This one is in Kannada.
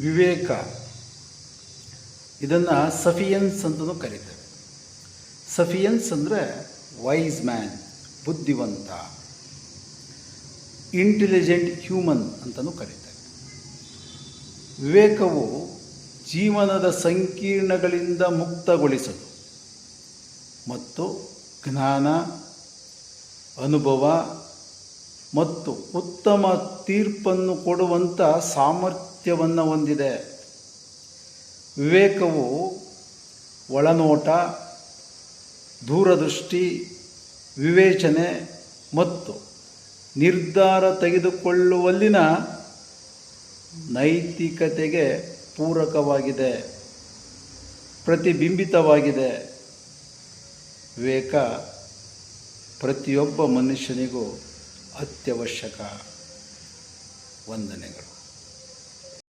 ವಿವೇಕ. ಇದನ್ನು ಸಫಿಯನ್ಸ್ ಅಂತಲೂ ಕರೀತಾರೆ. ಸಫಿಯನ್ಸ್ ಅಂದರೆ ವೈಸ್ ಮ್ಯಾನ್ ಬುದ್ಧಿವಂತ ಇಂಟೆಲಿಜೆಂಟ್ ಹ್ಯೂಮನ್ ಅಂತಲೂ ಕರೀತಾರೆ. ವಿವೇಕವು ಜೀವನದ ಸಂಕೀರ್ಣಗಳಿಂದ ಮುಕ್ತಗೊಳಿಸಲು ಮತ್ತು ಜ್ಞಾನ, ಅನುಭವ ಮತ್ತು ಉತ್ತಮ ತೀರ್ಪನ್ನು ಕೊಡುವಂಥ ಸಾಮರ್ಥ್ಯವನ್ನು ಹೊಂದಿದೆ. ವಿವೇಕವು ಒಳನೋಟ, ದೂರದೃಷ್ಟಿ, ವಿವೇಚನೆ ಮತ್ತು ನಿರ್ಧಾರ ತೆಗೆದುಕೊಳ್ಳುವಲ್ಲಿನ ನೈತಿಕತೆಗೆ ಪೂರಕವಾಗಿದೆ, ಪ್ರತಿಬಿಂಬಿತವಾಗಿದೆ. ವಿವೇಕ ಪ್ರತಿಯೊಬ್ಬ ಮನುಷ್ಯನಿಗೂ ಅತ್ಯವಶ್ಯಕ. ವಂದನೆಗಳು.